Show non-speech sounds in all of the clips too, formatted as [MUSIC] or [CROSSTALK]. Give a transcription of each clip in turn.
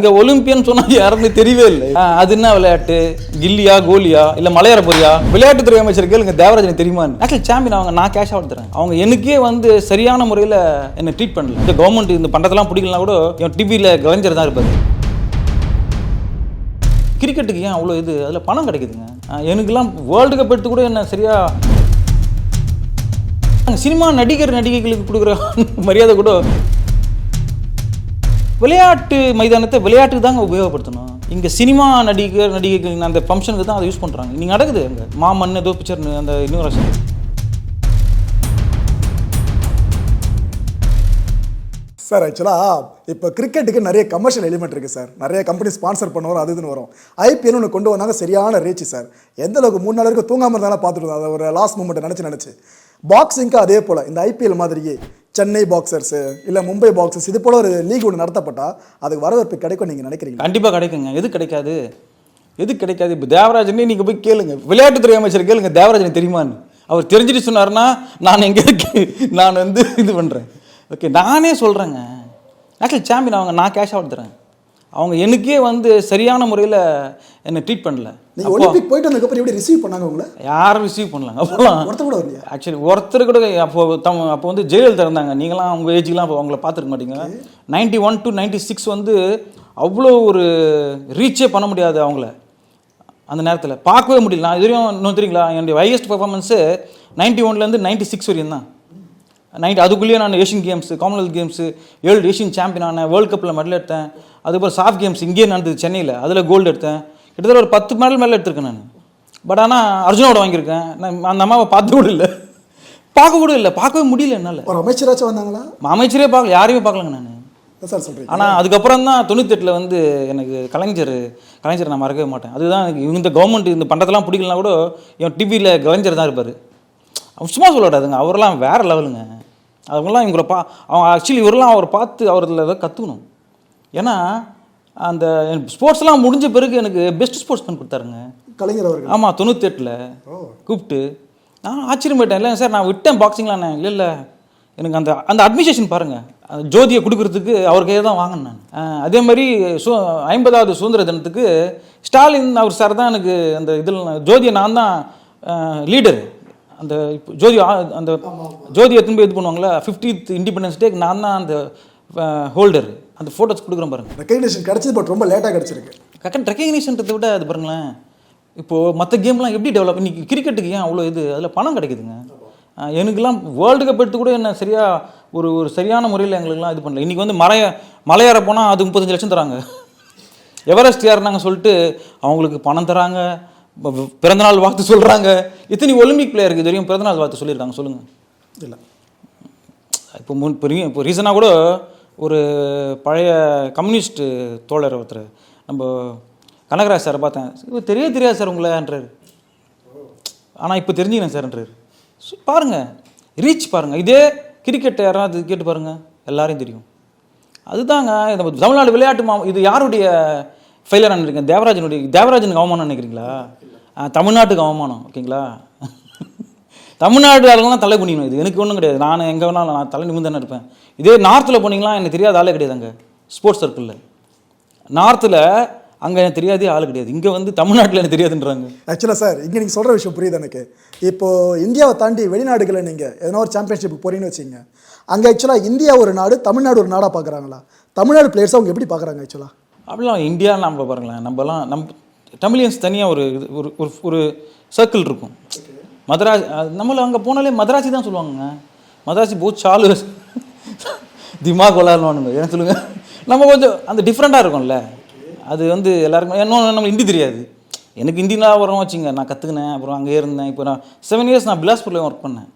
இங்க ஒலிம்பியன் சொன்னா யாருமே தெரியவே இல்லை. அது என்ன விளையாட்டு? கில்லியா கோலியா இல்ல மலையாள விளையாட்டு விளையாட்டுத்துறை அமைச்சர் கேளுங்க தேவராஜன் தெரியுமா ஆக்சுவலி சாம்பியன் அவங்க நான் கேஷ் அவுட் தரேன். அவங்க எனக்கே வந்து சரியான முறையில் என்ன ட்ரீட் பண்ணல. இந்த கவர்மெண்ட் இந்த பண்றதெல்லாம் பிடிக்கலாம் கூட என் டிவியில் கலைஞர் தான் இருப்பாரு. கிரிக்கெட்டுக்கு ஏன் அவ்வளோ இது? அதில் பணம் கிடைக்குதுங்க. எனக்குலாம் எனக்கெல்லாம் வேர்ல்டு கப் எடுத்து கூட என்ன சரியா? சினிமா நடிகர் நடிகைகளுக்கு கொடுக்குற [LAUGHS] மரியாதை கூட விளையாட்டு மைதானத்தை விளையாட்டுக்கு தாங்க உபயோகப்படுத்தணும். இங்கே சினிமா நடிகர் நடிகைகள் அந்த ஃபங்க்ஷனுக்கு தான் அதை யூஸ் பண்ணுறாங்க நீங்கள் நடக்குது அங்கே. மாமன் ஏதோ பிக்சர்னு அந்த இன்னொரு சார் ஆக்சுவலாக இப்போ கிரிக்கெட்டுக்கு நிறைய கமர்ஷியல் எலிமெண்ட் இருக்குது சார் நிறைய கம்பெனி ஸ்பான்சர் பண்ண வரும் அது இதுன்னு வரும். ஐபிஎல் ஒன்று கொண்டு வந்தாங்க சரியான ரீச் சார் எந்த அளவுக்கு மூணு நாள் வரைக்கும் தூங்காமல் இருந்தாலும் பார்த்துட்டு அதை ஒரு லாஸ்ட் மூமெண்ட் நினச்சி நினச்சி. பாக்ஸிங்க்கு அதே போல் இந்த ஐபிஎல் மாதிரியே சென்னை பாக்ஸர்ஸு இல்லை மும்பை பாக்ஸர்ஸ் இது போல் ஒரு லீக் ஒன்று நடத்தப்பட்டால் அதுக்கு வரவேற்பு கிடைக்கும் நீங்கள் நினைக்கிறீங்க கண்டிப்பாக கிடைக்குங்க. எது கிடைக்காது? எது கிடைக்காது? இப்போ தேவராஜனே நீங்கள் போய் கேளுங்க. விளையாட்டுத்துறை அமைச்சர் கேளுங்க. தேவராஜனை தெரியுமான்னு. அவர் தெரிஞ்சுட்டு சொன்னார்னா நான் எங்கே நான் வந்து இது பண்ணுறேன் ஓகே நானே சொல்கிறேங்க ஆக்சுவலி சாம்பியன் அவங்க நான் கேஷ் அவுட் தரேன். அவங்க எனக்கே வந்து சரியான முறையில் என்னை ட்ரீட் பண்ணல. ஒலிம்பிக் போயிட்டு வந்ததுக்கப்புறம் எப்படி ரிசீவ் பண்ணாங்க உங்களை? யாரும் ரிசீவ் பண்ணலாங்க. அப்போலாம் ஒருத்தர் கூட வரலையா? ஆக்சுவலி ஒருத்தர் கூட அப்போ தம் அப்போ வந்து ஜெயலலிதா இருந்தாங்க. நீங்களாம் உங்கள் ஏஜுக்கெலாம் அப்போ அவங்கள பார்த்துருக்க மாட்டீங்க. Ninety one to ninety six வந்து அவ்வளோ ஒரு ரீச்சே பண்ண முடியாது அவங்கள. அந்த நேரத்தில் பார்க்கவே முடியல. நான் இதுவரையும் இன்னும் தெரியுங்களா? என்னுடைய ஹையஸ்ட் பர்ஃபார்மன்ஸு நைன்டி ஒன்லேருந்து நைன்டி சிக்ஸ் வரையும் தான் நைன்டி அதுக்குள்ளேயே நான் ஏஷியன் கேம்ஸு காமன்வெல்த் கேம்ஸு ஏழு ஏஷியன் சாம்பியன் ஆனேன் வேர்ல்டு கப்பில் மெடல் எடுத்தேன். அதுக்கப்புறம் சாஃப்ட் கேம்ஸ் இங்கேயே நடந்தது சென்னையில். அதில் கோல்டு எடுத்தேன். கிட்டத்தட்ட ஒரு பத்து மெடல் மேலே எடுத்திருக்கேன் நான். பட் ஆனால் அர்ஜுனோட வாங்கியிருக்கேன். நான் அந்த அம்மாவை பார்த்து கூட இல்லை. பார்க்க கூட இல்லை. பார்க்கவே முடியல என்னால். ஒரு அமைச்சராச்சும் வந்தாங்களா? அமைச்சரே பார்க்கல யாரையுமே பார்க்கலங்க நான். சார் சொல்கிறீங்க ஆனால் அதுக்கப்புறம் தான் தொண்ணூத்தெட்டில் வந்து எனக்கு கலைஞர் கலைஞர் நான் மறக்கவே மாட்டேன். அதுதான் எனக்கு இந்த கவர்மெண்ட் இந்த பண்ணுறதெல்லாம் பிடிக்கலனா கூட என் டிவியில் கலைஞர் தான் இருப்பார். சும்மா சொல்லக்கூடாதுங்க. அவரெல்லாம் வேறு லெவலுங்க அவங்களாம் இவங்களை பா அவங்க ஆக்சுவலி இவரெல்லாம் அவரை பார்த்து அவரில் ஏதோ கற்றுக்கணும் ஏன்னா அந்த ஸ்போர்ட்ஸ்லாம் முடிஞ்ச பிறகு எனக்கு பெஸ்ட் ஸ்போர்ட்ஸ்மேன் கொடுத்தாருங்க. கலைஞர் அவர்கள். ஆமாம் தொண்ணூத்தெட்டில். கூப்பிட்டு நான் ஆச்சரியப்பட்டேன். இல்லை சார் நான் விட்டேன் பாக்ஸிங்லாம் இல்லை இல்லை. எனக்கு அந்த அந்த அட்மினிஸ்ட்ரேஷன் பாருங்கள் அந்த ஜோதியை கொடுக்கறதுக்கு அவர் கையை தான் வாங்கினேன் நான். அதே மாதிரி சு ஐம்பதாவது சுதந்திர தினத்துக்கு ஸ்டாலின் அவர் சார் தான் எனக்கு அந்த இதில் ஜோதியை நான் தான் லீடர் அந்த இப்போ ஜோதி அந்த ஜோதி எத்தனை போய் இது பண்ணுவாங்களா ஃபிஃப்டித் இண்டிபெண்டன்ஸ் டே நான் தான் அந்த ஹோல்டர் அந்த ஃபோட்டோஸ் கொடுக்குறேன் பாருங்க. ரெக்கக்னேஷன் கிடச்சது பட் ரொம்ப லேட்டாக கிடச்சிருக்கு. கரெக்ட் ரெக்கக்னிஷன்றதை விட அது பாருங்களேன் இப்போது மற்ற கேம்லாம் எப்படி டெவலப் இன்னைக்கு கிரிக்கெட்டுக்கு ஏன் அவ்வளோ இது? அதில் பணம் கிடைக்குதுங்க. ஆஹ் எனக்கெல்லாம் வேர்ல்டு கப் எடுத்து கூட என்ன சரியா ஒரு ஒரு சரியான முறையில் எங்களுக்குலாம் இது பண்ணல. இன்றைக்கி வந்து மலைய மலையேற போனால் அது முப்பத்தஞ்சு லட்சம் தராங்க. [LAUGHS] எவரெஸ்ட் ஏறினாங்க சொல்லிட்டு அவங்களுக்கு பணம் தராங்க. பிறந்தநாள் வாழ்த்து சொல்கிறாங்க இத்தனை ஒலிம்பிக் பிளேயருக்கு இது வரையும் பிறந்தநாள் வாழ்த்து சொல்லியிருக்காங்க. சொல்லுங்கள் இல்லை. இப்போ முன் இப்போ இப்போ ரீசனாக கூட ஒரு பழைய கம்யூனிஸ்ட் தோழர் ஒருத்தர் நம்ம கனகராஜ் சார் பார்த்தேன். இவர் தெரிய தெரியாது சார் உங்களைன்றாரு ஆனால் இப்போ தெரிஞ்சுக்கிறேன் சார்ன்றாரு பாருங்கள் ரீச் பாருங்கள் இதே கிரிக்கெட் யாராவது கேட்டு பாருங்கள் எல்லாரையும் தெரியும். அதுதாங்க நம்ம தமிழ்நாடு விளையாட்டு மா இது யாருடைய ஃபெயிலியர் ஆனிருக்கேன் தேவராஜனுடைய தேவராஜனுக்கு அவமானம் நினைக்கிறீங்களா? தமிழ்நாட்டுக்கு அவமானம் ஓகேங்களா? தமிழ்நாடு ஆளுங்கலாம் தலை குனியணும். இது எனக்கு ஒன்றும் கிடையாது. நான் எங்கே வேணாலும் நான் தலை நிமிர்ந்து இருப்பேன். இதே நார்த்தில் போனீங்களா எனக்கு தெரியாத ஆளே கிடையாது அங்கே. ஸ்போர்ட்ஸ் சர்க்கிளில் நார்த்தில் அங்கே எனக்கு தெரியாதே ஆள் கிடையாது. இங்கே வந்து தமிழ்நாட்டில் எனக்கு தெரியாதுன்றாங்க. ஆக்சுவலாக சார் இங்கே நீங்கள் சொல்கிற விஷயம் புரியுது எனக்கு. இப்போது இந்தியாவை தாண்டி வெளிநாடுகளில் நீங்கள் எதனா ஒரு சாம்பியன்ஷிப் போகிறீங்கன்னு வச்சுங்க அங்கே ஆக்சுவலாக இந்தியா ஒரு நாடு தமிழ்நாடு ஒரு நாடாக பார்க்குறாங்களா தமிழ்நாடு பிளேயர்ஸ் அவங்க எப்படி பார்க்குறாங்க ஆக்சுவலாக அப்படிலாம் இந்தியா நம்ம பாருங்களேன் நம்மலாம் நம்ம தமிழியன்ஸ் தனியாக ஒரு இது- ஒரு ஒரு ஒரு சர்க்கிள் இருக்கும். மதராஸ் நம்மள அங்கே போனாலே மதராசி தான் சொல்லுவாங்க மதராசி போத் சாலு திமாக் விளாட்ணுவானுங்க என்ன சொல்லுங்க? நம்ம கொஞ்சம் அந்த டிஃப்ரெண்ட்டாக இருக்கும்ல. அது வந்து எல்லாருக்கும் இன்னும் நம்ம ஹிந்தி தெரியாது. எனக்கு ஹிந்தினா வரும் வச்சுங்க நான் கற்றுக்கினேன் அப்புறம் அங்கே இருந்தேன். இப்போ நான் செவன் இயர்ஸ் நான் பிலாஸ்பூரில் ஒர்க் பண்ணேன்.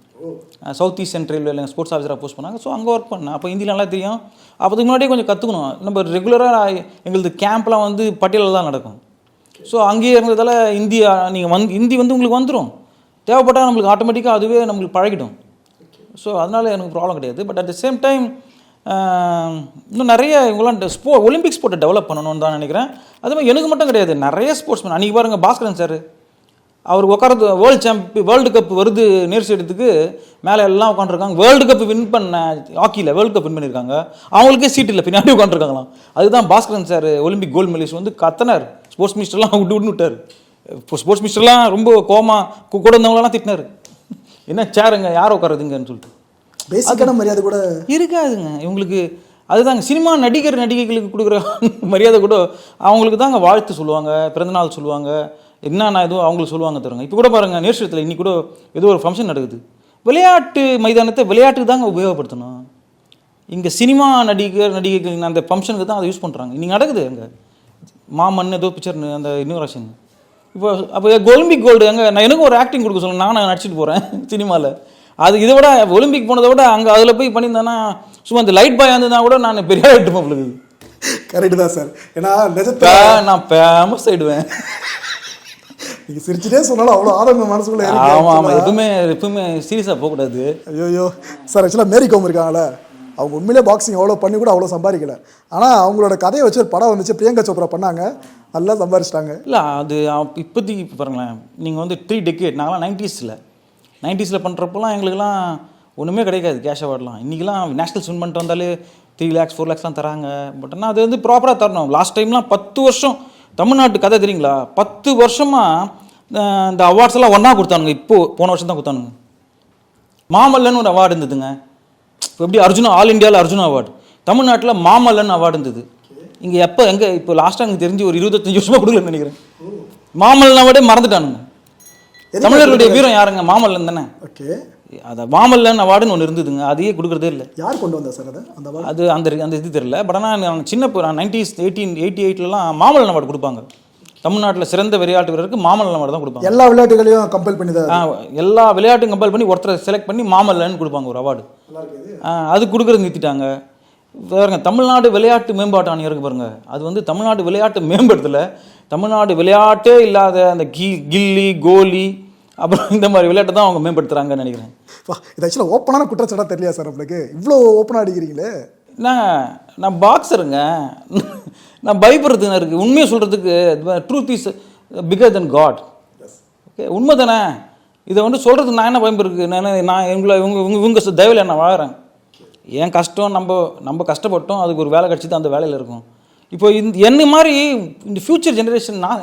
சவுத் ஈஸ்ட் சென்ட்ரல் இல்லை ஸ்போர்ட்ஸ் ஆஃபீஸராக போஸ்ட் பண்ணாங்க. ஸோ அங்கே ஒர்க் பண்ணேன். அப்போ ஹிந்தி நல்லா தெரியும். அப்போதுக்கு முன்னாடியே கொஞ்சம் கற்றுக்கணும் நம்ம ரெகுலராக எங்களது கேம்ப்லாம் வந்து பட்டியலில் தான் நடக்கும். ஸோ அங்கேயே இருந்ததால் இந்தியா நீங்கள் வந்து ஹிந்தி வந்து உங்களுக்கு வந்துடும் தேவைப்பட்டால் நம்மளுக்கு ஆட்டோமேட்டிக்காக அதுவே நம்மளுக்கு பழகிடும். ஸோ அதனால் எனக்கு ப்ராப்ளம் கிடையாது. But at the same time இன்னும் நிறைய இவங்களாம் ஸ்போ ஒலிம்பிக் ஸ்போர்ட்டை டெவலப் பண்ணணும்னு தான் நினைக்கிறேன். அதே மாதிரி எனக்கு மட்டும் கிடையாது. நிறைய ஸ்போர்ட்ஸ்மேன் அன்றைக்கி பாருங்கள் பாஸ்கரன் சார் அவர் உட்காரது வேர்ல்டு சாம்பி வேர்ல்டு கப் வருது நேர் ஸ்டேடியத்துக்கு மேலே எல்லாம் உட்காந்துருக்காங்க வேர்ல்டு கப் வின் பண்ண ஹாக்கியில் வேர்ல்டு கப் வின் பண்ணியிருக்காங்க அவங்களுக்கே சீட் இல்லை பின்னாடி உட்காந்துருக்காங்களாம் அதுதான் Bhaskaran sir Olympic gold medalist வந்து கத்தனார். ஸ்போர்ட்ஸ் மினிஸ்டர்லாம் விட்டு விட்டு விட்டார். ஸ்போர்ட்ஸ் மினிஸ்டர்லாம் ரொம்ப கோமா கூட இருந்தவங்களெல்லாம் திட்டினார். என்ன சேருங்க யார் உட்காருதுங்கன்னு சொல்லிட்டு. பேசிக்கான மரியாதை கூட இருக்காதுங்க. இவங்களுக்கு அதுதாங்க சினிமா நடிகர் நடிகைகளுக்கு கொடுக்குற [LAUGHS] மரியாதை கூட அவங்களுக்கு தாங்க வாழ்த்து சொல்லுவாங்க பிறந்தநாள் சொல்லுவாங்க. என்னென்ன எதுவும் அவங்களுக்கு சொல்லுவாங்க தருங்க இப்போ கூட பாருங்க நேர்ஷத்தில் இன்னைக்கு கூட ஏதோ ஒரு ஃபங்க்ஷன் நடக்குது. விளையாட்டு மைதானத்தை விளையாட்டுக்கு தாங்க உபயோகப்படுத்தணும். இங்கே சினிமா நடிகர் நடிகைகள் அந்த ஃபங்க்ஷனுக்கு தான் அதை யூஸ் பண்ணுறாங்க இன்னைக்கு நடக்குது அங்கே. மாமன் ஏதோ பிக்சர் அந்த இன்னோரேஷன் இப்போ அப்போ ஒலிம்பிக் கோல்டு அங்கே நான் எனக்கும் ஒரு ஆக்டிங் கொடுக்க சொல்லுங்க. நானும் நடிச்சிட்டு போகிறேன் சினிமாவில் அது இதை விட ஒலிம்பிக் போனதை விட அங்கே அதில் போய் பண்ணியிருந்தேன்னா சும்மா இந்த லைட் பாய் வந்ததுனா கூட நான் பெரிய ஆகிட்டு உங்களுக்கு கரெக்டு தான் சார் ஏன்னா நான் ஃபேமஸ் ஆயிடுவேன். நீங்க சிரிச்சுட்டே சொன்னாலும் அவ்வளோ ஆதங்க மனசுக்குள்ள இருக்கு. ஆமாம் ஆமாம் எதுவுமே எப்பவுமே சீரியஸாக போகக்கூடாது. ஐயோ சார் ஆக்சுவலாக மேரி கோம் இருக்காங்களே அவங்க உண்மையிலே பாக்ஸிங் அவ்வளோ பண்ணி கூட அவ்வளோ சம்பாதிக்கல. ஆனால் அவங்களோட கதையை வச்சு ஒரு படம் வந்துச்சு பிரியங்கா சோப்ரா பண்ணாங்க. நல்லா சம்பாரிச்சிட்டாங்க. இல்லை அது இப்போதைக்கு இப்போ பாருங்களேன். நீங்கள் வந்து த்ரீ டெக்கேட் நாங்களாம் நைன்ட்டீஸில் நைன்ட்டீஸில் பண்ணுறப்போலாம் எங்களுக்குலாம் ஒன்றுமே கிடைக்காது கேஷ் அவார்ட்லாம் இன்றைக்கெலாம் நேஷ்னல் வின் பண்ணிட்டு வந்தாலே த்ரீ லேக்ஸ் ஃபோர் லேக்ஸ்லாம் தராங்க. பட் ஆனால் அது வந்து ப்ராப்பராக தரணும். லாஸ்ட் டைம்லாம் பத்து வருஷம் தமிழ்நாட்டு கதை தெரியுங்களா? பத்து வருஷமாக இந்த அவார்ட்ஸ் எல்லாம் ஒன்றா கொடுத்தானுங்க. இப்போது போன வருஷம் தான் கொடுத்தானுங்க. மாமல்லன் ஒரு அவார்டு இருந்ததுங்க. இப்போ எப்படி அர்ஜுனா ஆல் இந்தியாவில் அர்ஜுனா அவார்டு தமிழ்நாட்டில் மாமல்லன் அவார்டு இருந்தது. இங்கே எப்போ எங்கே இப்போ லாஸ்ட்டாக எனக்கு தெரிஞ்சு ஒரு இருபத்தஞ்சு வருஷமா கொடுக்கலன்னு நினைக்கிறேன். மாமல்லன் அவார்டே மறந்துட்டானுங்க. தமிழர்களுடைய வீரம் யாருங்க? மாமல்லன் தானே. ஓகே. அதை மாமல்லன் அவார்டுன்னு ஒன்று இருந்ததுங்க. அதையே கொடுக்குறதே இல்லை. யார் கொண்டு வந்தா சார் அதை? அந்த? அது அந்த அந்த இது தெரியல. பட் ஆனால் நான் சின்ன நான் நைன்டிஸ் எயிட்டீன் எயிட்டி எயிட்லலாம் மாமல்லன் அவார்டு கொடுப்பாங்க. தமிழ்நாட்டில் சிறந்த விளையாட்டு வீரருக்கு மாமல்லன் அவார்டு தான் கொடுப்பாங்க. எல்லா விளையாட்டுகளையும் கம்பல் பண்ணி எல்லா விளையாட்டும் கம்பேர் பண்ணி ஒருத்தரை செலக்ட் பண்ணி மாமல்லன்னு கொடுப்பாங்க ஒரு அவார்டு. அது கொடுக்குறது நிறுத்திட்டாங்க. பாருங்க தமிழ்நாடு விளையாட்டு மேம்பாட்டு ஆணையம் இருக்கு பாருங்க. அது வந்து தமிழ்நாடு விளையாட்டு மேம்படுத்தல. தமிழ்நாடு விளையாட்டே இல்லாத அந்த கி கில்லி கோலி அப்புறம் இந்த மாதிரி விளையாட்டை தான் அவங்க மேம்படுத்துறாங்கன்னு நினைக்கிறேன். வா, இது ஆக்சுவலாக ஓப்பனான குற்றச்சாட்டாக தெரியலையா சார் நம்மளுக்கு இவ்வளோ ஓப்பனாக அடிக்கிறீங்களே? நான் நான் பாக்ஸருங்க நான் பயப்படுறதுங்க இருக்குது உண்மையை சொல்கிறதுக்கு truth is bigger than god okay உண்மை தானே இதை வந்து சொல்கிறதுக்கு நான் என்ன பயம்பு இருக்குது நான் நான் இவங்களை இவங்க இவங்க இவங்க தயவில் நான் வாழறேன். என் கஷ்டம் நம்ம நம்ம கஷ்டப்பட்டோம் அதுக்கு ஒரு வேலை கிடச்சி தான் அந்த வேலையில் இருக்கும். இப்போ இந்த என்ன மாதிரி இந்த ஃப்யூச்சர் ஜெனரேஷன் நான்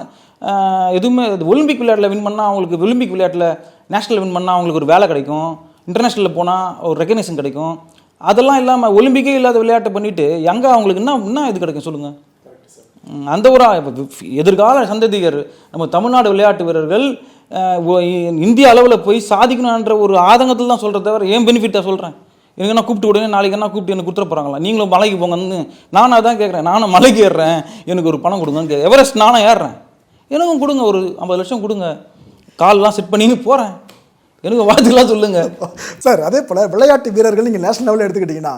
எதுவுமே ஒலிம்பிக் விளையாட்டில் வின் பண்ணால் அவங்களுக்கு ஒலிம்பிக் விளையாட்டில் நேஷனல் வின் பண்ணால் அவங்களுக்கு ஒரு வேலை கிடைக்கும். இன்டர்நேஷ்னலில் போனால் ஒரு ரெக்கக்னேஷன் கிடைக்கும். அதெல்லாம் இல்லாமல் ஒலிம்பிக்கே இல்லாத விளையாட்டை பண்ணிவிட்டு எங்கே அவங்களுக்கு என்ன என்ன இது கிடைக்கும் சொல்லுங்கள் அந்த ஒரு எதிர்கால சந்ததிகர் நம்ம தமிழ்நாடு விளையாட்டு வீரர்கள் இந்திய அளவில் போய் சாதிக்கணுன்ற ஒரு ஆதங்கத்தில் தான் சொல்கிறத தவிர ஏன் பெனிஃபிட்டாக சொல்கிறேன் எனக்கு கூப்பிட்டு விடுங்க நாளைக்கு என்ன கூப்பிட்டு எனக்கு கொடுத்துட போகிறாங்களா நீங்களும் மலைக்கு போங்கன்னு நானாக அதான் கேட்குறேன் நானும் மலைக்கு ஏறுறேன். எனக்கு ஒரு பணம் கொடுங்கன்னு கே எவரெஸ்ட் நானும் ஏறுறேன். எனக்கும் கொடுங்க ஒரு ஐம்பது லட்சம் கொடுங்க. கால்லாம் செட் பண்ணின்னு போகிறேன் எனக்கு வாழ்த்துக்கெல்லாம் சொல்லுங்கள் சார் அதே போல் விளையாட்டு வீரர்கள் நீங்கள் நேஷனல் லெவலில் எடுத்துக்கிட்டிங்கன்னா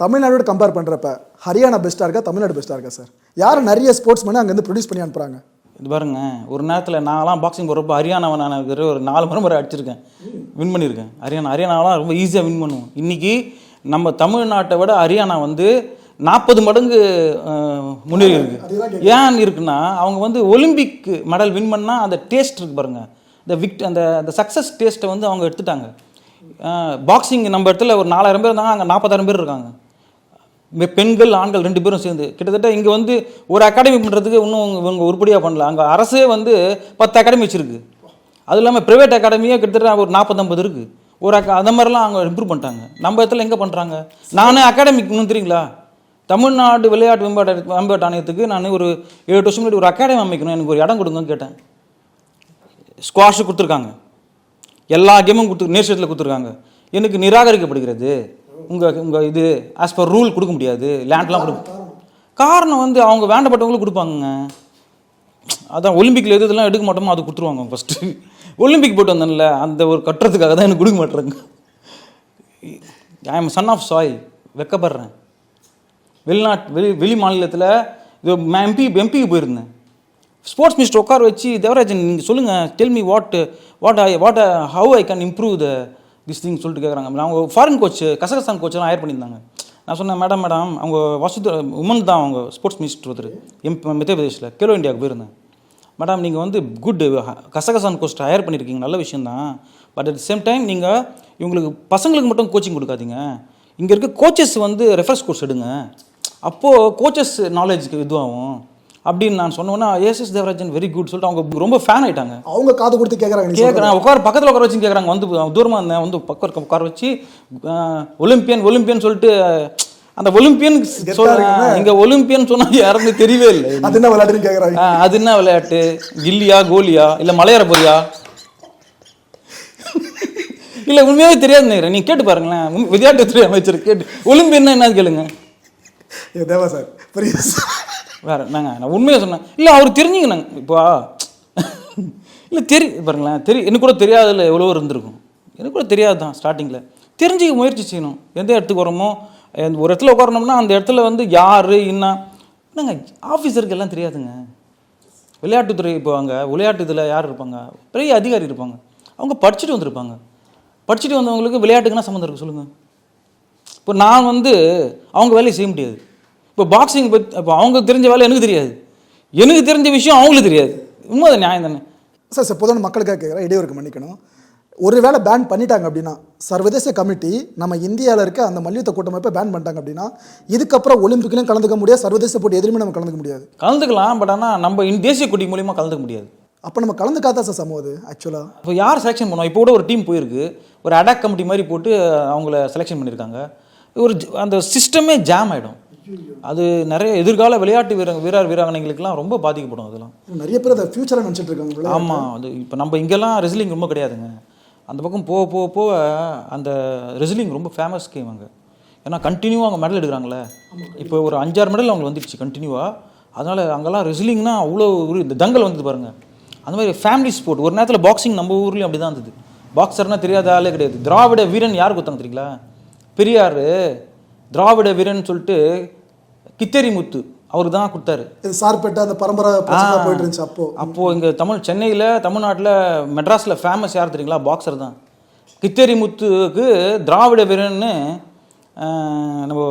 தமிழ்நாடோட கம்பேர் பண்ணுறப்ப ஹரியானா பெஸ்ட்டாக இருக்கா தமிழ்நாடு பெஸ்ட்டாக இருக்கா சார்? யார் நிறைய ஸ்போர்ட்ஸ் மேனே அங்கேருந்து ப்ரொடியூஸ் பண்ணி அனுப்புகிறாங்க இது பாருங்க ஒரு நேரத்தில் நான்லாம் பாக்ஸிங் போகிறப்ப ஹரியானாவை நான் ஒரு நாலு முறை முறை அடிச்சிருக்கேன். வின் பண்ணியிருக்கேன். ஹரியானா ஹரியானாவெலாம் ரொம்ப ஈஸியாக வின் பண்ணுவோம். இன்றைக்கி நம்ம தமிழ்நாட்டை விட ஹரியானா வந்து நாற்பது மடங்கு முன்னேறி இருக்கு. ஏன் இருக்குன்னா அவங்க வந்து ஒலிம்பிக் மெடல் வின் பண்ணால் அந்த டேஸ்ட் இருக்கு பாருங்க. இந்த விக்ட் அந்த அந்த சக்ஸஸ் டேஸ்ட்டை வந்து அவங்க எடுத்துட்டாங்க. பாக்ஸிங் நம்ம இடத்துல ஒரு நாலாயிரம் பேர் இருந்தாங்க அங்கே நாற்பதாயிரம் பேர் இருக்காங்க. பெண்கள் ஆண்கள் ரெண்டு பேரும் சேர்ந்து. கிட்டத்தட்ட இங்கே வந்து ஒரு அகாடமி பண்ணுறதுக்கு இன்னும் இவங்க- உருப்படியாக பண்ணல. அங்கே அரசே வந்து பத்து அகாடமி வச்சுருக்கு. அது இல்லாமல் ப்ரைவேட் அகாடமியே கிட்டத்தட்ட ஒரு நாற்பத்தம்பது இருக்குது ஒரு அக்கா அந்த மாதிரிலாம் அவங்க இம்ப்ரூவ் பண்ணிட்டாங்க. நம்ம இடத்துல எங்கே பண்ணுறாங்க நானே அகாடமிக் இன்னும் தெரியுங்களா? தமிழ்நாடு விளையாட்டு மேம்பாட்டு மேம்பாட்டு ஆணையத்துக்கு நான் ஒரு ஏழு வருஷம் முன்னாடி ஒரு அகாடமி அமைக்கணும். எனக்கு ஒரு இடம் கொடுங்கன்னு கேட்டேன். ஸ்குவாஷு கொடுத்துருக்காங்க. எல்லா கேமும் கொடுத்து நேஷத்தில் கொடுத்துருக்காங்க. எனக்கு நிராகரிக்கப்படுகிறது. உங்கள் உங்கள் இது ஆஸ் பர் ரூல் கொடுக்க முடியாது. லேண்ட்லாம் கொடுக்க காரணம் வந்து அவங்க வேண்டப்பட்டவங்களுக்கு கொடுப்பாங்க அதான் ஒலிம்பிக்கில் எது இதெல்லாம் எடுக்க மாட்டோமோ அது கொடுத்துருவாங்க ஃபஸ்ட்டு ஒலிம்பிக் போட்டு வந்தேன்ல அந்த ஒரு கட்டுறதுக்காக தான் எனக்கு கொடுக்க மாட்டேறாங்க. I am son of soil வெக்கப்படுறேன். வெளிநாட்டு வெளி வெளி மாநிலத்தில் எம்பி எம்பிக்கு போயிருந்தேன். ஸ்போர்ட்ஸ் மினிஸ்டர் உட்கார வச்சு தேவராஜன் நீங்கள் சொல்லுங்கள் tell me what what I what how I can improve the this thing சொல்லிட்டு கேட்குறாங்க அவங்க ஃபாரின் கோச் கசகஸ்தான் கோச்செல்லாம் ஹையர் பண்ணியிருந்தாங்க. நான் சொன்னேன் மேடம் மேடம் அவங்க வசுத உமன் தான் அவங்க ஸ்போர்ட்ஸ் மினிஸ்டர் ஒருத்தர். எம் மத்திய பிரதேஷில் கேலோ இந்தியாவுக்கு போயிருந்தேன். மேடம் நீங்கள் வந்து குட் கசகசான் கோச் ஹையர் பண்ணியிருக்கீங்க நல்ல விஷயந்தான் பட் அட் சேம் டைம் நீங்கள் இவங்களுக்கு பசங்களுக்கு மட்டும் கோச்சிங் கொடுக்காதீங்க. இங்கே இருக்க கோச்சஸ் வந்து ரெஃபரன்ஸ் கோர்ஸ் எடுங்க. அப்போது கோச்சஸ் நாலேஜ்க்கு இதுவாகும். அப்படின்னு நான் சொன்னோன்னா எஸ் தேவராஜன் வெரி குட் சொல்லிட்டு அவங்க ரொம்ப ஃபேன் ஆயிட்டாங்க. அவங்க காது கொடுத்து கேட்குறாங்க கேட்குறேன் உட்கார பக்கத்தில் உட்கார வச்சு கேட்குறாங்க வந்து தூரமாக இருந்தேன். வந்து பக்கம் உட்கார வச்சு ஒலிம்பியன் ஒலிம்பியன் சொல்லிட்டு அந்த ஒலிம்பியன் இங்க ஒலிம்பியன் சொன்னா யாருன்னு தெரியவே இல்லை. [LAUGHS] அது என்ன விளையாட்டுன்னு கேட்குறாங்க அது என்ன விளையாட்டு? கில்லியா கோலியா இல்ல மலையேற போறியா [LAUGHS] இல்ல உண்மையாவே தெரியாது நீங்க கேட்டு பாருங்களேன். விளையாட்டுத்துறை அமைச்சர் கேட்டு ஒலிம்பியன்னா என்ன கேளுங்க. தேவா சார் புரியுது வேற என்னங்க நான் உண்மையாக சொன்னேன். இல்லை அவர் தெரிஞ்சுக்கணுங்க இப்போ. இல்லை தெரி பாருங்களேன் தெரி எனக்கு கூட தெரியாதுல எவ்வளோ இருந்திருக்கும். எனக்கு கூட தெரியாது தான் ஸ்டார்டிங்கில் தெரிஞ்சுக்க முயற்சி செய்யணும். எந்த இடத்துக்கு வரோமோ ஒரு இடத்துல உட்காரணும்னா அந்த இடத்துல வந்து யார் என்ன? என்னங்க ஆஃபீஸருக்கு எல்லாம் தெரியாதுங்க. விளையாட்டுத்துறை இப்போ விளையாட்டு இதில் யார் இருப்பாங்க? பெரிய அதிகாரி இருப்பாங்க. அவங்க படிச்சுட்டு வந்திருப்பாங்க. படிச்சுட்டு வந்தவங்களுக்கு விளையாட்டுக்குன்னா சம்மந்தம் இருக்குது சொல்லுங்கள் இப்போ நான் வந்து அவங்க வேலையை செய்ய முடியாது. இப்போ பாக்ஸிங் பற்றி இப்போ அவங்க தெரிஞ்ச வேலை எனக்கு தெரியாது. எனக்கு தெரிஞ்ச விஷயம் அவங்களுக்கு தெரியாது. உண்மை அது நியாயம் தானே? சார் சார் பொதுவான மக்களுக்காக கேட்குறேன். இடையூறுக்கு மன்னிக்கணும். ஒருவேளை பேன் பண்ணிட்டாங்க அப்படின்னா சர்வதேச கமிட்டி நம்ம இந்தியாவில் இருக்க அந்த மல்யுத்த கூட்டமைப்பை பேன் பண்ணிட்டாங்க அப்படின்னா இதுக்கப்புறம் ஒலிம்பிக்லையும் கலந்துக்க முடியாது சர்வதேச போட்டி எதுலையுமே நம்ம கலந்துக்க முடியாது. கலந்துக்கலாம் பட் ஆனால் நம்ம இந்த தேசிய கொடி மூலியமாக கலந்துக்க முடியாது. அப்போ நம்ம கலந்துக்காதா சார் சமூகம் அது ஆக்சுவலாக இப்போ யார் செலெக்ஷன் பண்ணுவோம் இப்போ கூட ஒரு டீம் போயிருக்கு. ஒரு அடாக் கமிட்டி மாதிரி போட்டு அவங்கள செலெக்ஷன் பண்ணியிருக்காங்க. ஒரு ஜ- அந்த சிஸ்டமே ஜாம் ஆகிடும் அது நிறைய எதிர்கால விளையாட்டு வீர வீரர் வீராங்கனைகளுக்கெல்லாம் ரொம்ப பாதிக்கப்படும் அதெல்லாம். நிறைய பேர் அதை ஃபியூச்சராக நினச்சிட்டு இருக்காங்க. ஆமாம் அது இப்போ நம்ம இங்கெல்லாம் ரெஸ்லிங் ரொம்ப கிடையாதுங்க. அந்த பக்கம் போக போக போக அந்த ரெஸ்லிங் ரொம்ப ஃபேமஸ் கேம் அங்கே. ஏன்னா கண்டினியூவாக அவங்க மெடல் எடுக்கிறாங்களே. இப்போ ஒரு அஞ்சாறு மெடல் அவங்களுக்கு வந்துடுச்சு கண்டினியூவாக அதனால் அங்கெல்லாம் ரெஸ்லிங்னா அவ்வளோ ஒரு இந்த தங்கல் வந்தது பாருங்க. அந்த மாதிரி ஃபேமிலி ஸ்போர்ட் ஒரு நேரத்தில் பாக்ஸிங் நம்ம ஊர்லேயும் அப்படி தான் இருந்தது பாக்ஸர்னா தெரியாத ஆளே கிடையாது. திராவிட வீரன் யார் கொடுத்தாங்க தெரியுங்களா? பெரியார் திராவிட வீரன் சொல்லிட்டு கித்தேரி முத்து அவர் தான் கொடுத்தாரு. இது சார்பேட்டை அந்த பரம்பரை போயிட்டு இருந்துச்சு அப்போ. அப்போது இங்கே தமிழ் சென்னையில் தமிழ்நாட்டில் மெட்ராஸில் ஃபேமஸ் யார் தெரியுங்களா? பாக்ஸர் தான். கித்தேரி முத்துக்கு திராவிட வீரன்னு நம்ம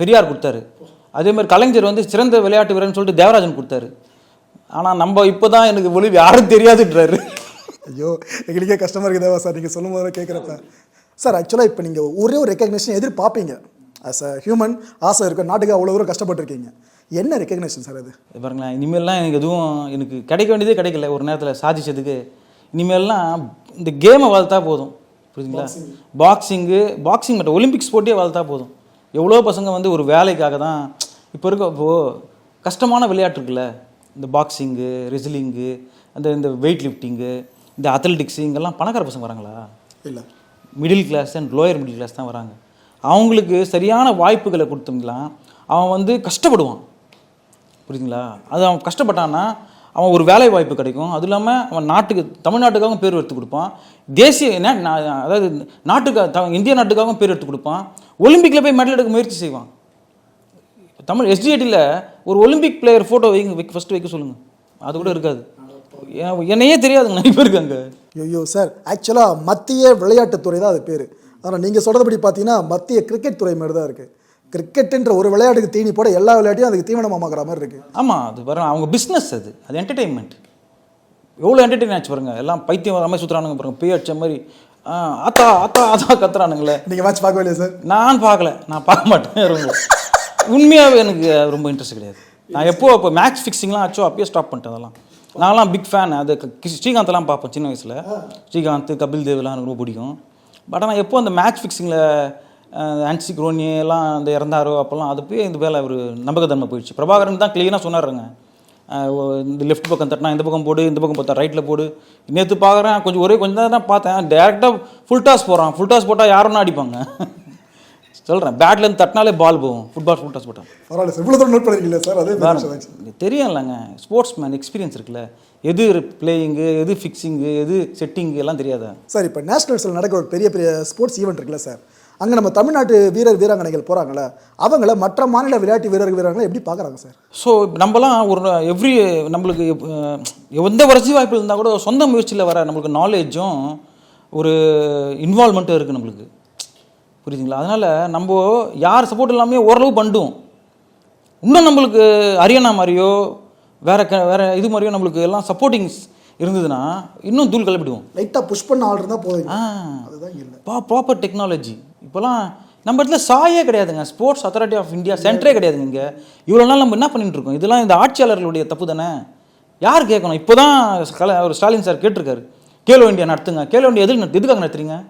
பெரியார் கொடுத்தாரு. அதே மாதிரி கலைஞர் வந்து சிறந்த விளையாட்டு வீரன் சொல்லிட்டு தேவராஜன் கொடுத்தாரு. ஆனால் நம்ம இப்போ தான் எனக்கு ஒளிவு யாரும் தெரியாதுன்றாரு. ஐயோ எங்களுக்கே கஷ்டமாக இருக்குது தேவா சார். நீங்கள் சொல்லும் போது கேட்குறப்ப சார் ஆக்சுவலாக இப்போ நீங்கள் ஒரே ஒரு ரெக்கக்னேஷன் எதிர்பார்ப்பீங்க. ஆஸ் அ ஹியூமன் ஆசை இருக்க நாட்டுக்கு அவ்வளோ தூரம் கஷ்டப்பட்டிருக்கீங்க. என்ன ரெக்கக்னேஷன் சார் அது? பாருங்களேன் இனிமேல்லாம் எனக்கு எதுவும் எனக்கு கிடைக்க வேண்டியதே கிடைக்கல ஒரு நேரத்தில் சாதிச்சதுக்கு. இனிமேல்லாம் இந்த கேமை வளர்த்தா போதும். புரியுதுங்களா? பாக்ஸிங்கு பாக்ஸிங் மட்டும் ஒலிம்பிக்ஸ் போட்டியே வளர்த்தா போதும். எவ்வளோ பசங்க வந்து ஒரு வேலைக்காக தான் இப்போ இருக்க இப்போது கஷ்டமான விளையாட்டு இருக்குல்ல? இந்த பாக்ஸிங்கு ரெஸ்லிங்கு அந்த இந்த வெயிட் லிஃப்டிங்கு இந்த அத்லெட்டிக்ஸ் இங்கெல்லாம் பணக்கார பசங்க வராங்களா? இல்லை. Middle class and lower middle class தான் வராங்க. அவங்களுக்கு சரியான வாய்ப்புகளை கொடுத்தோம்னா அவன் வந்து கஷ்டப்படுவான். புரியுதுங்களா? அது அவன் கஷ்டப்பட்டான்னா அவன் ஒரு வேலை வாய்ப்பு கிடைக்கும். அதுவும் இல்லாமல் அவன் நாட்டுக்கு தமிழ்நாட்டுக்காகவும் பேர் எடுத்து கொடுப்பான். தேசிய என்ன அதாவது நாட்டுக்கு த- இந்திய நாட்டுக்காகவும் பேர் எடுத்து கொடுப்பான். ஒலிம்பிக்கில் போய் மெடல் எடுக்க முயற்சி செய்வான். தமிழ் எஸ்டிஐடியில் ஒரு ஒலிம்பிக் பிளேயர் ஃபோட்டோ வைங்க வைக்க ஃபஸ்ட்டு வைக்க சொல்லுங்கள் அது கூட இருக்காது. என்னையே தெரியாதுங்க நிறைய பேர் இருக்காங்க. ஐயோ சார் ஆக்சுவலாக மத்திய விளையாட்டுத்துறை தான் அது பேர். ஆனால் நீங்கள் சொல்கிறபடி பார்த்தீங்கன்னா மத்திய கிரிக்கெட் துறை மாதிரி தான் இருக்குது கிரிக்கெட்டுன்ற ஒரு விளையாட்டுக்கு தீனி போட எல்லா விளையாட்டையும் அதுக்கு தீவனமாக்குற மாதிரி இருக்குது ஆமாம் அது பாருங்க அவங்க பிஸ்னஸ் அது. அது என்டர்டெயின்மெண்ட் எவ்வளோ என்டர்டெயின் ஆச்சு பாருங்க எல்லாம் பைத்தியம் வர மாதிரி சுற்றுறானுங்க பாருங்க பேய் அடிச்ச மாதிரி. ஆ, ஆத்தா ஆத்தா ஆத்தா கத்துறானுங்களே. நீங்கள் மேட்ச் பார்க்கவே இல்லையா சார்? நான் பார்க்கல நான் பார்க்க மாட்டேன் ரொம்ப. உண்மையாகவே எனக்கு ரொம்ப இன்ட்ரெஸ்ட் கிடையாது. நான் எப்போ இப்போ மேட்ச் ஃபிக்ஸிங்லாம் ஆச்சோ அப்பயே ஸ்டாப் பண்ணிட்டேன் அதெல்லாம். நான்லாம் பிக் ஃபேன் அது ஸ்ரீகாந்த்லாம் பார்ப்பேன் சின்ன வயசில். ஸ்ரீகாந்த் கபில் தேவ்லாம் எனக்கு ரொம்ப பிடிக்கும். பட் ஆனால் எப்போ அந்த மேட்ச் ஃபிக்ஸிங்கில் ஆன்சி குரோனி எல்லாம் அந்த இறந்தாரோ அப்போல்லாம் அது போய் இந்த வேலை ஒரு நம்பகத்தன்மை போயிடுச்சு. பிரபாகரன் தான் க்ளீனாக சொன்னாருங்க. இந்த லெஃப்ட் பக்கம் தட்டினா இந்த பக்கம் போடு இந்த பக்கம் பார்த்தா ரைட்டில் போடு. நேற்று பார்க்குறேன் கொஞ்சம் ஒரே கொஞ்சம் தான் தான் பார்த்தேன். டேரெக்டாக ஃபுல் டாஸ் போகிறான் ஃபுல் டாஸ் போட்டால் யாருன்னா அடிப்பாங்க. சொல்கிறேன் பேட்லேருந்து தட்டினாலே பால் போகும். ஃபுட்பால் ஃபுல் டாஸ் போட்டான் பரவாயில்ல சார் இவ்வளோ தூரம் நோட் பண்ணிருக்கீங்களா சார்? அதே சார். தெரியும்லங்க. ஸ்போர்ட்ஸ் மேன் எக்ஸ்பீரியன்ஸ் இருக்குல்ல. எது பிளேயிங்கு எது ஃபிக்ஸிங்கு எது செட்டிங்கு எல்லாம் தெரியாதா? சார் இப்போ நேஷனல்ஸில் நடக்கிற ஒரு பெரிய பெரிய ஸ்போர்ட்ஸ் ஈவெண்ட் இருக்குல்ல சார். அங்கே நம்ம தமிழ்நாட்டு வீரர் வீராங்கனைகள் போகிறாங்களே அவங்கள மற்ற மாநில விளையாட்டு வீரர் வீராங்கனை எப்படி பார்க்குறாங்க சார்? ஸோ நம்மலாம் ஒரு எவ்ரி நம்மளுக்கு எந்த வளர்ச்சி வாய்ப்பு இருந்தால் கூட சொந்த முயற்சியில் வர நம்மளுக்கு நாலேஜும் ஒரு இன்வால்மெண்ட்டும் இருக்குது நம்மளுக்கு. புரியுதுங்களா? அதனால் நம்ம யார் சப்போர்ட் இல்லாமே ஓரளவு பண்ணுவோம் இன்னும் நம்மளுக்கு ஹரியானா மாதிரியோ வேற க வேற இது மாதிரியும் நம்மளுக்கு எல்லாம் சப்போர்ட்டிங்ஸ் இருந்ததுன்னா இன்னும் தூள் கிளப்பிடுவோம். லைட்டாக புஷ் பண்ண ஆள் இருந்தால் போதும். அதுதான் இல்லை. பா ப்ராப்பர் டெக்னாலஜி இப்போலாம் நம்ம இடத்துல சாயே கிடையாதுங்க. ஸ்போர்ட்ஸ் அத்தாரிட்டி ஆஃப் இந்தியா சென்டரே கிடையாதுங்க இங்கே. இவ்வளோ நாள் நம்ம என்ன பண்ணிட்டு இருக்கோம்? இதெல்லாம் இந்த ஆட்சியாளர்களுடைய தப்பு தானே? யார் கேட்கணும்? இப்போ தான் ஒரு ஸ்டாலின் சார் கேட்டிருக்காரு. கேலோ இந்தியா நடத்துங்க. கேலோ இந்தியா நடத்து- எதுக்காக நடத்துறீங்க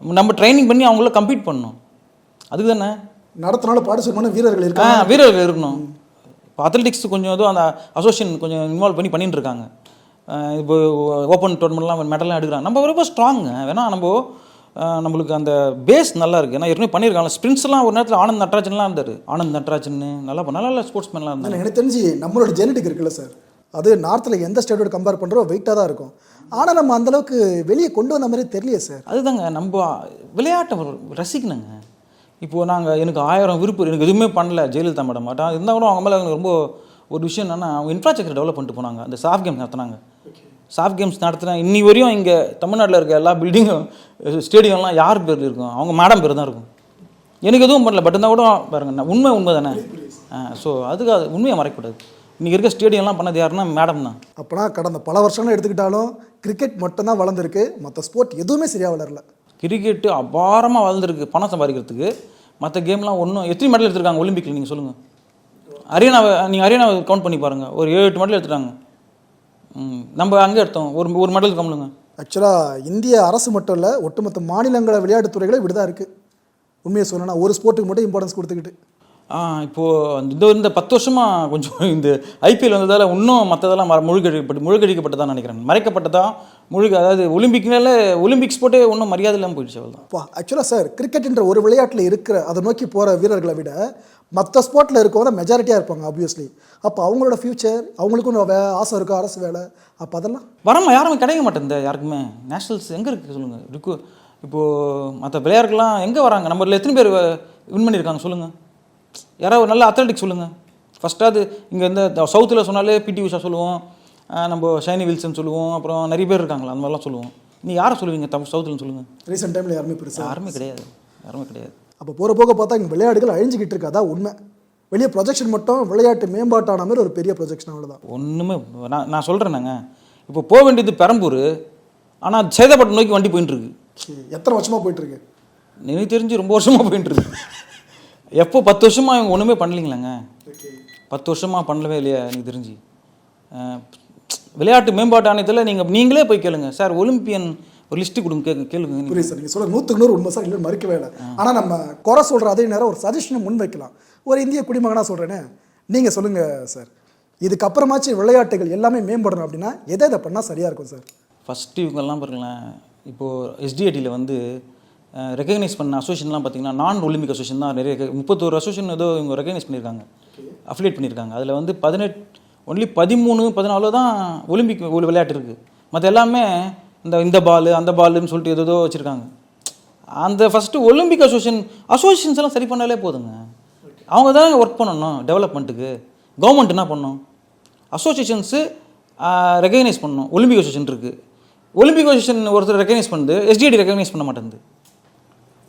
நம்ம ட்ரைனிங் பண்ணி அவங்கள கம்ப்ளீட் பண்ணணும். அதுக்கு தானே? நடத்தினாலும் பார்ட்டிசிபேட் பண்ண வீரர்கள் இருக்காங்க. வீரர்கள் இருக்கணும். இப்போ அத்லெட்டிக்ஸ் கொஞ்சம் ஏதோ அந்த அசோசியேஷன் கொஞ்சம் இன்வால்வ் பண்ணி பண்ணிட்டு இருக்காங்க. இப்போ ஓப்பன் டோர்னமெண்ட்லாம் மெடல்லாம் எடுக்கிறாங்க நம்ம ரொம்ப ஸ்ட்ராங்க வேணா நம்ம நம்மளுக்கு அந்த பேஸ் நல்லா இருக்குது ஏன்னா ஏற்கனவே பண்ணியிருக்காங்க ஸ்பிரிண்ட்ஸ்லாம் ஒரு நேரத்தில் ஆனந்த் நட்ராஜன்லாம் இருந்தார். ஆனந்த் நட்ராஜன் நல்லா நல்ல ஸ்போர்ட்ஸ்மேன்லாம் ஆனால் எனக்கு தெரிஞ்சு நம்மளோட ஜெனடிக் இருக்குல்ல சார் அது நார்த்தில் எந்த ஸ்டேட்டோட கம்பேர் பண்ணுறோம் வெயிட்டாக தான் இருக்கும். ஆனால் நம்ம அந்த அளவுக்கு வெளியே கொண்டு வந்த மாதிரி தெரியலையே சார் அதுதாங்க நம்ம விளையாட்டை ரசிக்கணுங்க. இப்போது நாங்கள் எனக்கு ஆயிரம் விருப்பம் எனக்கு எதுவுமே பண்ணல ஜெயலலிதா மேடம். மாட்டோம் இருந்தால் கூட அவங்க மேலே எனக்கு ரொம்ப ஒரு விஷயம் என்னென்னா அவங்க இன்ஃப்ராஸ்ட்ரக்சர் டெவலப் பண்ணிட்டு போனாங்க. அந்த சாஃப்ட் கேம்ஸ் நடத்துனாங்க. சாஃப்ட் கேம்ஸ் நடத்துனா இன்னி வரையும் இங்கே தமிழ்நாட்டில் இருக்க எல்லா பில்டிங்கும் ஸ்டேடியம்லாம் யார் பேர் இருக்கும்? அவங்க மேடம் பேர் தான் இருக்கும். எனக்கு எதுவும் பண்ணல பட் இருந்தால் கூட பாருங்க உண்மை உண்மை தானே ஸோ அதுக்கு அது உண்மையை மறைக்கக்கூடாது. இன்றைக்கி இருக்க ஸ்டேடியம்லாம் பண்ணது யாருன்னா மேடம் தான். அப்போனா கடந்த பல வருஷங்கள் எடுத்துக்கிட்டாலும் கிரிக்கெட் மட்டும்தான் வளர்ந்துருக்கு. மற்ற ஸ்போர்ட் எதுவுமே சரியாக வளரல. கிரிக்கெட்டு அபாரமாக வளர்ந்துருக்கு பணம் சம்பாதிக்கிறதுக்கு. மற்ற கேம்லாம் ஒன்றும் எத்தனை மெடல் எடுத்திருக்காங்க ஒலிம்பிக்கில் நீங்கள் சொல்லுங்கள் அரியானாவை நீங்கள் அரியானாவை கவுண்ட் பண்ணி பாருங்கள் ஒரு ஏழு எட்டு மெடல் எடுத்துட்டாங்க. நம்ம அங்கே எடுத்தோம். ஒரு ஒரு மெடல் கம்முங்க ஆக்சுவலாக இந்திய அரசு மட்டும் இல்லை ஒட்டுமொத்த மாநிலங்கள விளையாட்டுத் துறைகளும் இப்படி தான் இருக்குது உண்மையை சொல்லணும்னா ஒரு ஸ்போர்ட்டுக்கு மட்டும் இம்பார்ட்டன்ஸ் கொடுத்துக்கிட்டு. இப்போது இந்த இந்த பத்து வருஷமாக கொஞ்சம் [LAUGHS] இந்த ஐபிஎல் வந்ததால் இன்னும் மற்றதெல்லாம் மற- முழுகடிக்கப்பட்டு முழுகடிக்கப்பட்டதான் நினைக்கிறேன். மறைக்கப்பட்டதா? முழுக அதாவது ஒலிம்பிக்னால ஒலிம்பிக் ஸ்போர்ட்டே ஒன்றும் மரியாதை இல்லாமல் போயிடுச்சு அவ்வளோ அப்பா ஆக்சுவலாக சார் கிரிக்கெட்ன்ற ஒரு விளையாட்டில் இருக்கிற அதை நோக்கி போகிற வீரர்களை விட மற்ற ஸ்போர்ட்டில் இருக்கவங்க மெஜாரிட்டியாக இருப்பாங்க ஆப்வியஸ்லி அப்போ அவங்களோட ஃப்யூச்சர் அவங்களுக்கும் வே ஆசை இருக்கும் அரசு வேலை? அப்போ அதெல்லாம் வரமா? யாருமே கிடைக்க மாட்டேங்குது யாருக்குமே. நேஷனல்ஸ் எங்கே இருக்குது சொல்லுங்கள் இருக்கு. இப்போது மற்ற பிளேயர்கள்லாம் எங்கே வராங்க? நம்மள எத்தனை பேர் வின் பண்ணியிருக்காங்க சொல்லுங்கள் யாராவது ஒரு நல்ல அத்லட்டிக் சொல்லுங்கள் ஃபஸ்ட்டாவது இங்கே இந்த சவுத்தில் சொன்னாலே பிடி உஷா சொல்லுவோம். நம்ம ஷைனி வில்சன் சொல்லுவோம். அப்புறம் நிறைய பேர் இருக்காங்களா அந்த மாதிரிலாம் சொல்லுவோம். நீ யாரை சொல்லுவீங்க தமிழ் சவுத்தில் சொல்லுங்கள் ரீசெண்ட் டைமில் யாருமே பெருசாக யாருமே கிடையாது. யாருமே கிடையாது. அப்போ போகிற போக பார்த்தா இங்கே விளையாட்டுகள் அழிஞ்சிக்கிட்டு இருக்கு. அதான் உண்மை. வெளியே ப்ரொஜெக்ஷன் மட்டும் விளையாட்டு மேம்பாட்டான மாதிரி ஒரு பெரிய ப்ரொஜெக்ஷன் அவ்வளோதான் ஒன்றுமே நான் நான் சொல்கிறேன்னங்க இப்போ போக வேண்டியது பெரம்பூர். ஆனால் சேதப்பட்டு நோக்கி வண்டி போயின்னு இருக்கு எத்தனை வருஷமாக போயிட்டுருக்கு? எனக்கு தெரிஞ்சு ரொம்ப வருஷமாக போயிட்டு இருக்கு எப்போ பத்து வருஷமாக இவங்க ஒன்றுமே பண்ணலீங்களாங்க? பத்து வருஷமாக பண்ணலவே இல்லையா எனக்கு தெரிஞ்சு. விளையாட்டு மேம்பாட்டு ஆணையத்தில் நீங்கள் நீங்களே போய் கேளுங்க. சார் ஒலிம்பியன் ஒரு லிஸ்ட்டு கொடுங்க கேளுங்க கேளுங்க. புரியுது சார். நீங்கள் சொல்ல நூற்றுக்கு நூறு உண்மை சார். இல்லை மறுக்கவே இல்லை. ஆனால் நம்ம குறை சொல்கிற அதே நேரம் ஒரு சஜஷனை முன் வைக்கலாம். ஒரு இந்திய குடிமகனாக சொல்கிறேனே நீங்கள் சொல்லுங்கள் சார். இதுக்கப்புறமாச்சும் விளையாட்டுகள் எல்லாமே மேம்படணும் அப்படின்னா எதை எதை பண்ணால் சரியாக இருக்கும் சார்? ஃபஸ்ட்டு இவங்கெல்லாம் பாருங்களேன். இப்போது எஸ்டிஐடியில் வந்து ரெகக்னைஸ் பண்ண அசோசியேஷன்லாம் பார்த்தீங்கன்னா நான் ஒலிம்பிக் அசோசியேஷன் தான் நிறைய முப்பத்தோரு அசோசியேஷன் ஏதோ இவங்க ரெகக்னைஸ் பண்ணியிருக்காங்க. அஃபிலேட் பண்ணியிருக்காங்க. அதில் வந்து பதினெட்டு ஒன்லி பதிமூணு பதினாலு தான் ஒலிம்பிக் ஒரு விளையாட்டு இருக்குது மற்ற எல்லாமே இந்த இந்த பால் அந்த பாலுன்னு சொல்லிட்டு ஏதோ ஏதோ வச்சுருக்காங்க. அந்த ஃபஸ்ட்டு ஒலிம்பிக் அசோசியேஷன் அசோசியேஷன்ஸ் எல்லாம் சரி பண்ணாலே போதுங்க. அவங்க தான் ஒர்க் பண்ணணும் டெவலப்மெண்ட்டுக்கு கவர்மெண்ட் என்ன பண்ணணும் அசோசியேஷன்ஸு ரெகக்னைஸ் பண்ணணும் ஒலிம்பிக் அசோசியேஷன் இருக்குது ஒலிம்பிக் அசோசியேஷன் ஒருத்தர் ரெகக்னைஸ் பண்ணுது எஸ்டிஐடி ரெகக்னைஸ் பண்ண மாட்டேங்குது.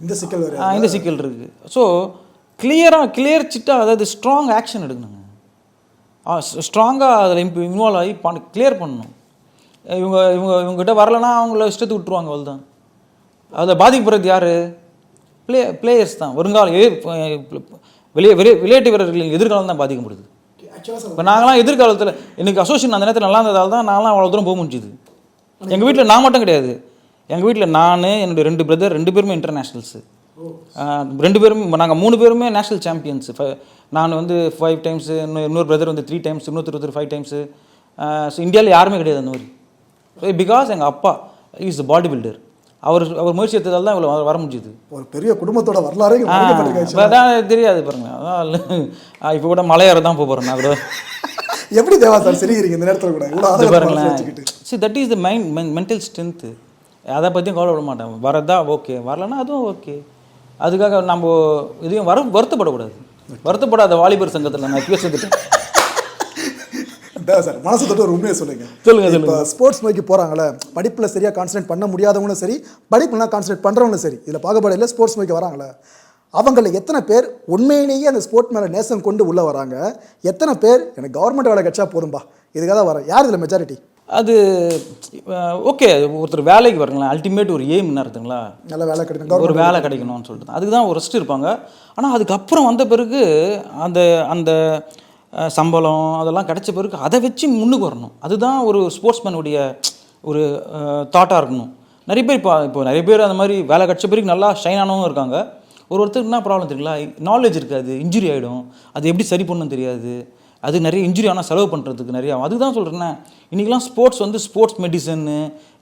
இந்த சிக்கல் இந்த சிக்கல் இருக்குது ஸோ கிளியராக கிளியர் சிட்டாக அதாவது ஸ்ட்ராங் ஆக்ஷன் எடுக்கணுங்க. ஸ்ட்ராங்காக அதில் இம்ப் இன்வால்வ் ஆகி பண்ண கிளியர் பண்ணணும். இவங்க இவங்க இவங்ககிட்ட வரலைன்னா அவங்கள இஷ்டத்துக்கு விட்டுருவாங்க அவ்வளோதான் அதில் பாதிக்கப்படுறது யார்? ப்ளே பிளேயர்ஸ் தான். வருங்கால வெளியே வெளியே விளையாட்டு வீரர்களின் எதிர்காலம் தான் பாதிக்கப்படுது. இப்போ நாங்களாம் எதிர்காலத்தில் எனக்கு அசோசியேஷன் அந்த நேரத்தில் நல்லா இருந்ததால் தான் நான்லாம் அவ்வளோ தூரம் போக முடிஞ்சுது. எங்கள் வீட்டில் நான் மட்டும் கிடையாது. எங்கள் வீட்டில் நான் என்னுடைய ரெண்டு பிரதர் ரெண்டு பேருமே இன்டர்நேஷ்னல்ஸு ரெண்டு பேரும் நாங்கள் மூணு பேருமே நேஷனல் சாம்பியன்ஸு நான் வந்து ஃபைவ் டைம்ஸு இன்னும் இன்னொரு பிரதர் வந்து த்ரீ டைம்ஸ் இன்னொருத்தர் ஒருத்தர் ஃபைவ் டைம்ஸு ஸோ இந்தியாவில் யாருமே கிடையாது அந்த மாதிரி. பிகாஸ் எங்கள் அப்பா இஸ் பாடி பில்டர் அவர் அவர் முயற்சி எடுத்ததால் தான் இவ்வளோ வர முடிஞ்சுது. ஒரு பெரிய குடும்பத்தோட வரலாறு. அதான் தெரியாது பாருங்க. அதான் இப்போ கூட மலையாற தான் போகிறேன் நான் கூட. [LAUGHS] எப்படி தேவா சார் சிரிக்கிறீங்க இந்த நேரத்தில் கூட? பாருங்களேன். சரி that is the mind mental strength அதை பற்றியும் கவலைப்பட மாட்டேன். வரதா ஓகே. வரலன்னா அதுவும் ஓகே. அதுக்காக நம்ம இதையும் வர வருத்தப்படக்கூடாது. வருத்தப்படாத வாலிபர் சங்கத்தில் நான் இப்பயே சேர்ந்துட்டேன் சார் மனசு தொட்டு ஒரு உண்மையை சொல்லுங்க. சொல்லுங்க, இப்போ ஸ்போர்ட்ஸ் நோக்கி போகிறாங்களே படிப்பில் சரியாக கான்சன்ட்ரேட் பண்ண முடியாதவங்களும் சரி படிப்புலாம் கான்சன்ட்ரேட் பண்ணுறவங்களும் சரி இதில் பாகுபாடு இல்லை ஸ்போர்ட்ஸ் நோக்கி வராங்களே அவங்கள எத்தனை பேர் உண்மையிலேயே அந்த ஸ்போர்ட் மேலே நேசம் கொண்டு உள்ளே வராங்க? எத்தனை பேர் எனக்கு கவர்மெண்ட் வேலை கிடைச்சா போதும்பா இதுக்காக தான் வரேன். யார் இதில் மெஜாரிட்டி அது ஓகே ஒருத்தர் வேலைக்கு வரங்களேன் அல்டிமேட் ஒரு எய்ம் என்ன இருக்குங்களா? நல்ல வேலை கிடைக்கும் ஒரு வேலை கிடைக்கணும்னு சொல்லிட்டு. அதுக்கு தான் ஒரு ரெஸ்ட் இருப்பாங்க. ஆனால் அதுக்கப்புறம் வந்த பிறகு அந்த அந்த சம்பளம் அதெல்லாம் கிடைச்ச பிறகு அதை வச்சு முன்னுக்கு வரணும். அதுதான் ஒரு ஸ்போர்ட்ஸ்மேனுடைய ஒரு தாட்டாக இருக்கணும். நிறைய பேர் இப்போ இப்போ நிறைய பேர் அந்த மாதிரி வேலை கிடைச்ச பிறகு நல்லா ஷைன் ஆனவங்க இருக்காங்க. ஒரு ஒருத்தருக்கு என்ன ப்ராப்ளம் தெரியுங்களா? நாலேஜ் இருக்காது. இன்ஜுரி ஆகிடும் அது எப்படி சரி பண்ணணும் தெரியாது. அது நிறைய இன்ஜுரி ஆனால் செலவு பண்ணுறதுக்கு நிறையா அதுக்கு அதுதான் சொல்கிறேன்னே இன்றைக்கெலாம் ஸ்போர்ட்ஸ் வந்து ஸ்போர்ட்ஸ் மெடிசன்னு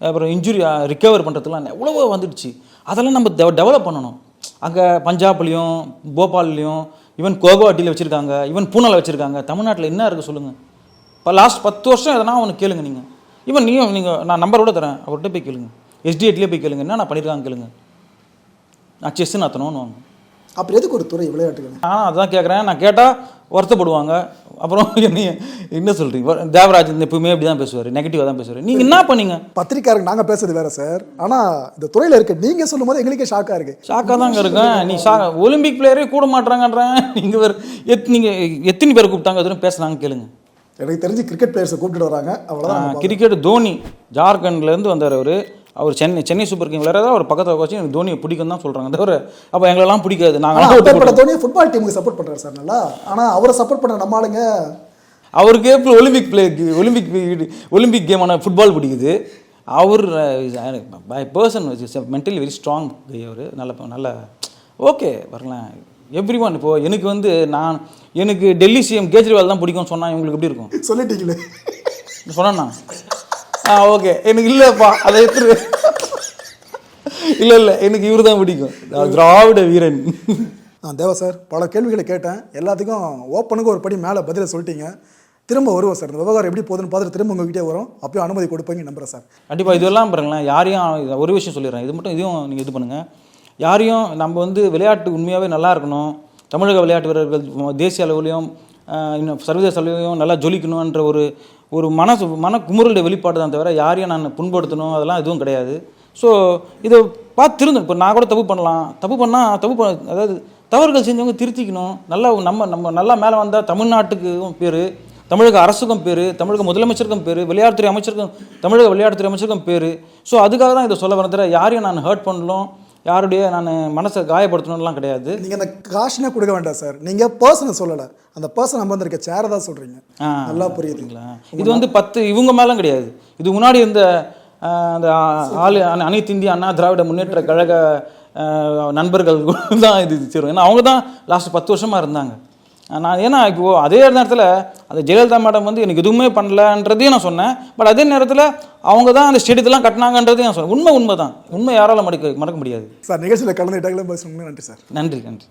அப்புறம் இன்ஜுரி ரிகவர் பண்ணுறதுலாம் எவ்வளவோ வந்துடுச்சு. அதெல்லாம் நம்ம டெவலப் பண்ணணும். அங்கே பஞ்சாப்லேயும் போபால்லையும் ஈவன் கோகுவாட்டியில் வச்சுருக்காங்க ஈவன் பூனாவில் வச்சுருக்காங்க. தமிழ்நாட்டில் என்ன இருக்குது சொல்லுங்கள் இப்போ லாஸ்ட் பத்து வருஷம் எதனா ஒன்று கேளுங்க நீங்கள் ஈவன் நீயும் நீங்கள் நான் நம்பரோட தரேன். அவர்கிட்ட போய் கேளுங்க. எஸ்டிஎட்லேயே போய் கேளுங்க. என்ன நான் பண்ணியிருக்காங்க கேளுங்க. நான் செஸ்ஸு அத்தனோன்னு வாங்க அப்படி எதுக்கு ஒரு துறை விளையாட்டுகள்? நான் அதான் கேட்குறேன் நான் கேட்டால் வருத்தப்படுவாங்க. அப்புறம் [LAUGHS] என்ன சொல்கிறீங்க தேவராஜ் இந்த எப்பவுமே இப்படி தான் பேசுவார். நெகட்டிவாக தான் பேசுவார். நீங்கள் என்ன பண்ணீங்க? பத்திரிக்காரங்க நாங்கள் பேசுறது வேற சார். ஆனால் இந்த துறையில் இருக்க நீங்கள் சொல்லும்போது எங்களுக்கே ஷாக்காக இருக்கு. ஷாக்காக தாங்க இருக்கேன். நீ ஷா ஒலிம்பிக் பிளேயரே கூட மாட்டுறாங்கன்றேன். நீங்கள் வேறு எத் நீங்கள் எத்தனை பேர் கூப்பிட்டாங்க? எதுவும் பேசுனாங்க கேளுங்க. எனக்கு தெரிஞ்சு கிரிக்கெட் பிளேயர்ஸை கூப்பிட்டு வராங்க. அவ்வளோதான் கிரிக்கெட் தோனி. ஜார்க்கண்ட்லேருந்து வந்தார் அவர். அவர் சென்னை சென்னை சூப்பர் கிங் விளையாடுறதா அவர் பக்கத்தில் வச்சு எனக்கு தோனியை பிடிக்கும் தான் சொல்கிறாங்க தவிர அப்போ எங்களெல்லாம் பிடிக்காது. அப்பேற்பட்ட தோனியை ஃபுட்பால் டீமுக்கு சப்போர்ட் பண்ணுறாரு சார் நல்லா. ஆனால் அவரை சப்போர்ட் பண்ண நம்ம ஆளுங்க அவருக்கு ஒலிம்பிக் பிளே ஒலிம்பிக் ஒலிம்பிக் கேமான ஃபுட்பால் பிடிக்குது. அவர் by person mentally very strong அவர். நல்ல நல்ல ஓகே வரலாம். எவ்ரி ஒன் இப்போது எனக்கு வந்து நான் எனக்கு டெல்லி சிஎம் கேஜ்ரிவால் தான் பிடிக்கும்னு சொன்னால் இவங்களுக்கு எப்படி இருக்கும்? சொல்லிட்டீங்களே. சொன்னா ஆ ஓகே எனக்கு இல்லைப்பா. அதை எடுத்துரு. இல்லை இல்லை எனக்கு இவர் தான் பிடிக்கும் திராவிட வீரன். ஆ தேவா சார் பல கேள்விகளை கேட்டேன். எல்லாத்துக்கும் ஓப்பனுக்கு ஒரு படி மேலே பதிலை சொல்லிட்டீங்க. திரும்ப வருவோம் சார். இந்த விவகாரம் எப்படி போகுதுன்னு பார்த்துட்டு திரும்ப உங்ககிட்டே வரும். அப்பயும் அனுமதி கொடுப்பீங்க நம்புறேன் சார். கண்டிப்பாக இதெல்லாம் பாருங்களேன். யாரையும் ஒரு விஷயம் சொல்லிடுறேன். இது மட்டும் இதையும் நீங்கள் இது பண்ணுங்கள் யாரையும் நம்ம வந்து விளையாட்டு உண்மையாகவே நல்லா இருக்கணும். தமிழக விளையாட்டு வீரர்கள் தேசிய அளவுலையும் இன்னும் சர்வதேச அளவுலையும் நல்லா ஜொலிக்கணுன்ற ஒரு ஒரு மனசு மன குமுறலுடைய வெளிப்பாடு தான் தவிர யாரையும் நான் புண்படுத்தணும் அதெல்லாம் எதுவும் கிடையாது. ஸோ இதை பார்த்து திருந்து இப்போ நான் கூட தப்பு பண்ணலாம். தப்பு பண்ணால் தப்பு பண்ண அதாவது தவறுகள் செஞ்சவங்க திருத்திக்கணும். நல்லா நம்ம நம்ம நல்லா மேலே வந்தால் தமிழ்நாட்டுக்கும் பேர் தமிழக அரசுக்கும் பேர் தமிழக முதலமைச்சருக்கும் பேர் விளையாட்டுத்துறை அமைச்சருக்கும் தமிழக விளையாட்டுத்துறை அமைச்சருக்கும் பேர். ஸோ அதுக்காக தான் இதை சொல்ல வரதுல யாரையும் நான் ஹர்ட் பண்ணலும் யாருடைய நான் மனசை காயப்படுத்தணும்லாம் கிடையாது. நீங்கள் அந்த காஷனே கொடுக்க வேண்டாம் சார் நீங்கள் பர்சனை சொல்லலை. அந்த பர்சன் நம்ம வந்திருக்க சேரை தான் சொல்கிறீங்க. நல்லா புரியுது. சரிங்களா? இது வந்து பத்து இவங்க மேலும் கிடையாது. இது முன்னாடி இருந்த அந்த ஆளு அனை- அனைத்து இந்திய அண்ணா திராவிட முன்னேற்ற கழக நண்பர்கள் [LAUGHS] தான் இது சேரும் ஏன்னா அவங்க தான் லாஸ்ட் பத்து வருஷமா இருந்தாங்க. நான் ஏன்னா இப்போ அதே நேரத்தில் அந்த ஜெயலலிதா மேடம் வந்து எனக்கு எதுவுமே பண்ணலன்றதையும் நான் சொன்னேன். பட் அதே நேரத்தில் அவங்க தான் அந்த ஸ்டேடியத்தெல்லாம் கட்டினாங்கன்றதையும் நான் சொன்னேன். உண்மை உண்மை தான் உண்மை யாரால மறக்க மறக்க முடியாது. சார் நிகழ்ச்சியில் கலந்துட்டாங்களே நன்றி சார். நன்றி நன்றி.